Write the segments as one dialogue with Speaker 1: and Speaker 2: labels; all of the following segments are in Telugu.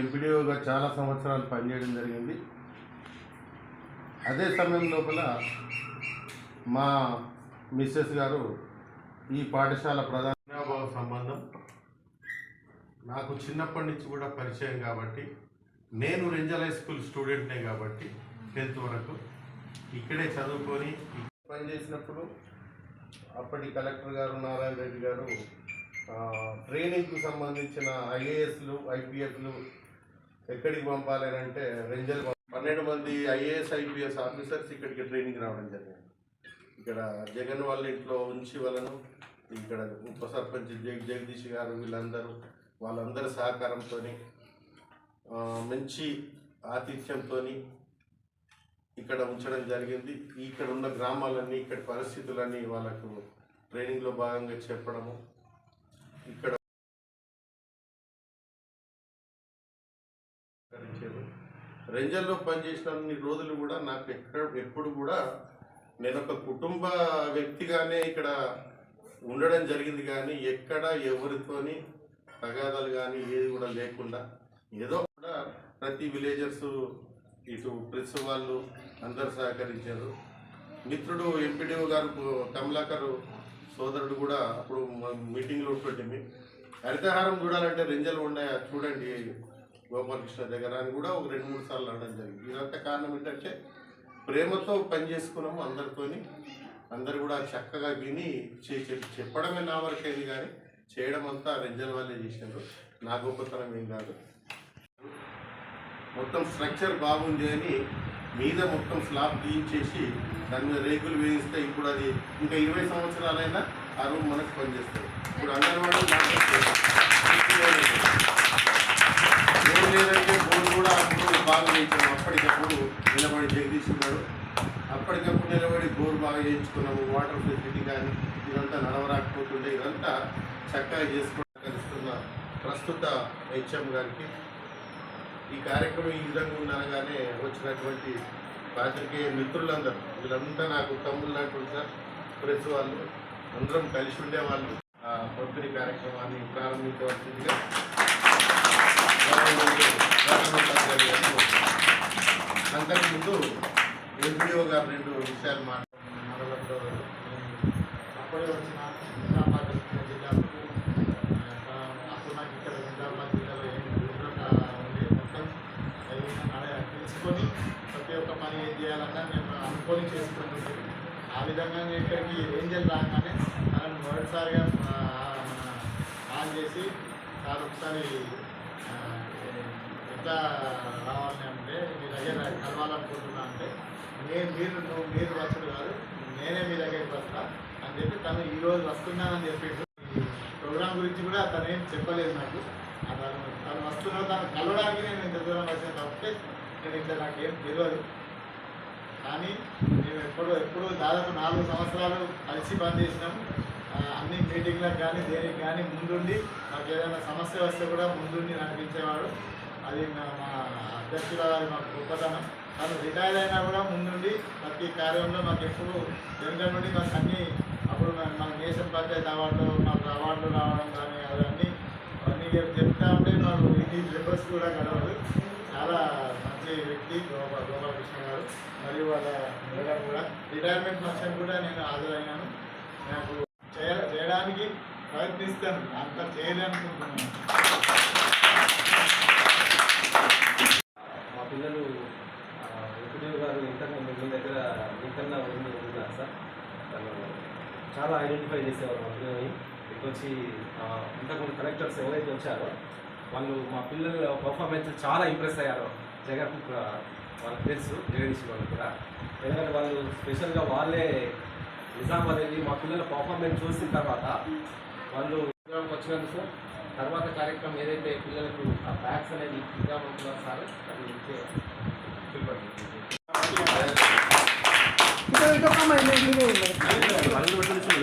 Speaker 1: ఎంపీడీఓగా చాలా సంవత్సరాలు పనిచేయడం జరిగింది. అదే సమయం లోపల మా మిస్సెస్ గారు ఈ పాఠశాల ప్రధాన సంబంధం నాకు చిన్నప్పటి నుంచి కూడా పరిచయం కాబట్టి నేను రెంజల్ హై స్కూల్ స్టూడెంట్నే కాబట్టి టెన్త్ వరకు ఇక్కడే చదువుకొని పనిచేసినప్పుడు అప్పటి కలెక్టర్ గారు నారాయణ రెడ్డి గారు ట్రైనింగ్కు సంబంధించిన ఐఏఎస్లు ఐపీఎస్లు ఎక్కడికి పంపాలి అని అంటే రెంజల్ పన్నెండు మంది ఐఏఎస్ ఐపీఎస్ ఆఫీసర్స్ ఇక్కడికి ట్రైనింగ్ రావడం జరిగింది. ఇక్కడ జగన్ వాళ్ళ ఇంట్లో ఉంచి వాళ్ళను ఇక్కడ ఉప సర్పంచ్ జగ్ జగదీష్ గారు వీళ్ళందరూ వాళ్ళందరి సహకారంతో మంచి ఆతిథ్యంతో ఇక్కడ ఉంచడం జరిగింది. ఇక్కడ ఉన్న గ్రామాలన్నీ ఇక్కడ పరిస్థితులన్నీ వాళ్ళకు ట్రైనింగ్లో భాగంగా చెప్పడము. ఇక్కడ రెంజల్లో పనిచేసిన రోజులు కూడా నాకు ఎక్కడ ఎప్పుడు కూడా నేను ఒక కుటుంబ వ్యక్తిగానే ఇక్కడ ఉండడం జరిగింది కానీ ఎక్కడ ఎవరితోని తగాదాలు కానీ ఏది కూడా లేకుండా ఏదో కూడా ప్రతి విలేజర్స్ ఇటు ప్రెస్ వాళ్ళు అందరు సహకరించారు. మిత్రుడు ఎంపీడీఓ గారు కమలాకర్ సోదరుడు కూడా అప్పుడు మీటింగ్లో ఉంటుంటే హరితహారం చూడాలంటే రెంజలు ఉన్నాయి? చూడండి. గోపాలకృష్ణ దగ్గర అని కూడా ఒక రెండు మూడు సార్లు అనడం జరిగింది. ఇదంతా కారణం ఏంటంటే ప్రేమతో పని చేసుకున్నాము అందరితోని. అందరు కూడా చక్కగా విని చెప్పడమే నా వరకేది కానీ చేయడం అంతా రంజన్ వాళ్ళే చేశారు నా గొప్పతనం ఏం కాదు. మొత్తం స్ట్రక్చర్ బాగుంది అని మీద మొత్తం స్లాబ్ తీయించేసి దాని మీద రేకులు వేయిస్తే ఇప్పుడు అది ఇంకా ఇరవై సంవత్సరాలైనా ఆ రూమ్ మనకు పనిచేస్తుంది. ఇప్పుడు అంగన్వాడీ చేయించాము అప్పటికప్పుడు నిలబడి జగదీష్ అప్పటికప్పుడు నిలబడి బోర్ బాగా చేయించుకున్నాము వాటర్ ఫెసిలిటీ కానీ ఇదంతా నడవరాకపోతుండే ఇదంతా చక్కగా చేసుకోగలుస్తున్న ప్రస్తుత హెచ్ఎం గారికి. ఈ కార్యక్రమం ఈ విధంగా ఉండగానే వచ్చినటువంటి పాత్రికేయ మిత్రులందరూ వీళ్ళంతా నాకు తమ్ముళ్ళు లాంటి సార్ ప్రెస్ వాళ్ళు అందరం కలిసి ఉండేవాళ్ళు. పంపిణీ కార్యక్రమాన్ని ప్రారంభించవలసిందిగా అంతకు ముందు ఎన్పిఓ గారు రెండు విషయాలు మాట్లాడారు
Speaker 2: మండలంలో అప్పుడే వచ్చిన నిజామాబాద్ జిల్లాకు ఆ, అప్పుడు నాకు ఇక్కడ నిజామాబాద్ జిల్లాలో ఏం వివరంగా ఉంది మొత్తం ఏదైనా తెలుసుకొని ప్రతి ఒక్క పని ఏం చేయాలన్నా నేను అనుకొని చేసుకుంటుంది ఆ విధంగా నేను ఇక్కడికి రేంజర్ రాగానే మనం మొదటిసారిగా మన ఆన్ చేసి సార్ ఒకసారి ఎంత దగ్గర కలవాలనుకుంటున్నా అంటే నేను మీరు నువ్వు మీరు వచ్చడు కాదు నేనే మీ దగ్గరికి వస్తా అని చెప్పి తను ఈ రోజు వస్తున్నానని చెప్పిండు. ప్రోగ్రామ్ గురించి కూడా తను ఏం చెప్పలేదు నాకు. తను తను వస్తున్నా తను కలవడానికి నేను ఇంత దూరం వచ్చిన తప్పితే నేను నాకు ఏం తెలియదు కానీ మేము ఎప్పుడు ఎప్పుడు దాదాపు నాలుగు సంవత్సరాలు కలిసి పనిచేసినాం అన్ని మీటింగ్లకు కానీ దేనికి కానీ ముందుండి నాకు ఏదైనా సమస్య వస్తే కూడా ముందుండి నడిపించేవాడు. అది మా మా అధ్యక్షురాలు మాకు గొప్పతనం. తను రిటైర్ అయినా కూడా ముందుండి ప్రతి కార్యంలో మాకు ఎప్పుడు వెనుక నుండి మాకు అన్ని అప్పుడు మన నేషన్ పంచాయతీ అవార్డు మాకు అవార్డులు రావడం కానీ అవన్నీ అవన్నీ చెప్తా ఉంటే మాకు ఇది మెంబర్స్ కూడా గడవదు. చాలా మంచి వ్యక్తి గోపా గోపాలకృష్ణ గారు. మరియు వాళ్ళ మేడం కూడా. రిటైర్మెంట్ ఫంక్షన్ కూడా నేను హాజరైనాను నాకు చేయ చేయడానికి ప్రయత్నిస్తాను. అంత చేయాలనుకుంటున్నాను
Speaker 3: మా పిల్లలు ఎప్పుడు గారు ఇంటర్నెట్ మీ దగ్గర ఇంటర్నా ఉంది ఉన్నారు సార్ తను చాలా ఐడెంటిఫై చేసేవారు మా పిల్లల్ని ఇక్కడికి వచ్చి ఇంతకుముందు కలెక్టర్స్ ఎవరైతే వచ్చారో వాళ్ళు మా పిల్లల పర్ఫార్మెన్స్ చాలా ఇంప్రెస్ అయ్యారు జగన్ కూడా వాళ్ళకి తెలుసు జగదీష్ వాళ్ళు కూడా ఎందుకంటే వాళ్ళు స్పెషల్గా వాళ్ళే నిజామాబాద్ వెళ్ళి మా పిల్లల పర్ఫార్మెన్స్ చూసిన తర్వాత వాళ్ళు ప్రోగ్రామ్కి వచ్చినందుకు తర్వాత కార్యక్రమం ఏదైతే పిల్లలకు ఆ బ్యాగ్స్ అనేది ఇద్దామనుకున్నారు సార్ అది ఇచ్చే
Speaker 4: 이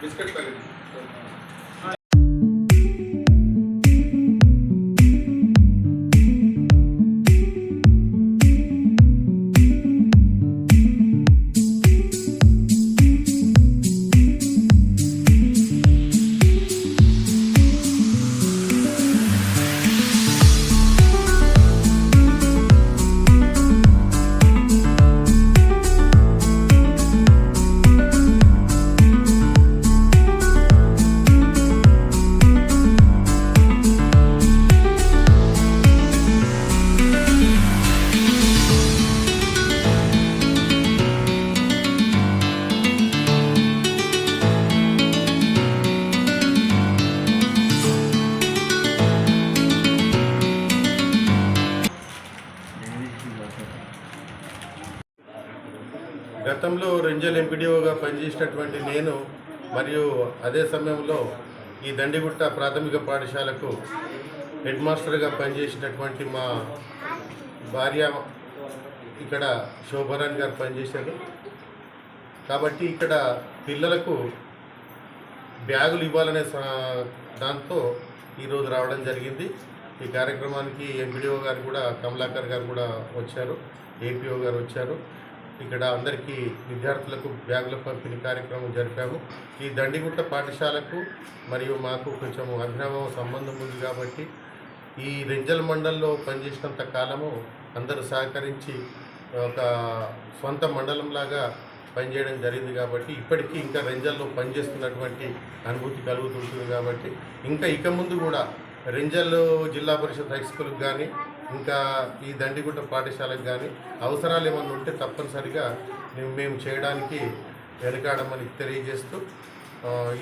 Speaker 1: బిస్కెట్ ప్యాకెట్ గతంలో రెంజల్ ఎంపీడీఓగా పనిచేసినటువంటి నేను మరియు అదే సమయంలో ఈ దండిగుట్ట ప్రాథమిక పాఠశాలకు హెడ్ మాస్టర్గా పనిచేసినటువంటి మా భార్య ఇక్కడ శోభరాణి గారు పనిచేశారు. కాబట్టి ఇక్కడ పిల్లలకు బ్యాగులు ఇవ్వాలనే సా- దాంతో ఈరోజు రావడం జరిగింది. ఈ కార్యక్రమానికి ఎంపీడీఓ గారు కూడా కమలాకర్ గారు కూడా వచ్చారు ఏపీఓ గారు వచ్చారు. ఇక్కడ అందరికీ విద్యార్థులకు బ్యాగుల పంపిణీ కార్యక్రమం జరిపాము. ఈ దండిగుట్ట పాఠశాలకు మరియు మాకు కొంచెం అభినవ సంబంధం ఉంది కాబట్టి ఈ రెంజల్ మండలంలో పనిచేసినంత కాలము అందరూ సహకరించి ఒక సొంత మండలంలాగా పనిచేయడం జరిగింది కాబట్టి ఇప్పటికీ ఇంకా రెంజల్లో పనిచేస్తున్నటువంటి అనుభూతి కలుగుతుంటుంది కాబట్టి ఇంకా ఇక ముందు కూడా రెంజల్ జిల్లా పరిషత్ హై స్కూల్కి కానీ ఇంకా ఈ దండిగుట్ట పాఠశాలకు కానీ అవసరాలు ఏమైనా ఉంటే తప్పనిసరిగా మేము మేము చేయడానికి వెనకాడమని తెలియజేస్తూ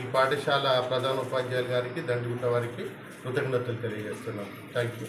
Speaker 1: ఈ పాఠశాల ప్రధాన ఉపాధ్యాయులు గారికి దండిగుట్ట వారికి కృతజ్ఞతలు తెలియజేస్తున్నాం. Thank you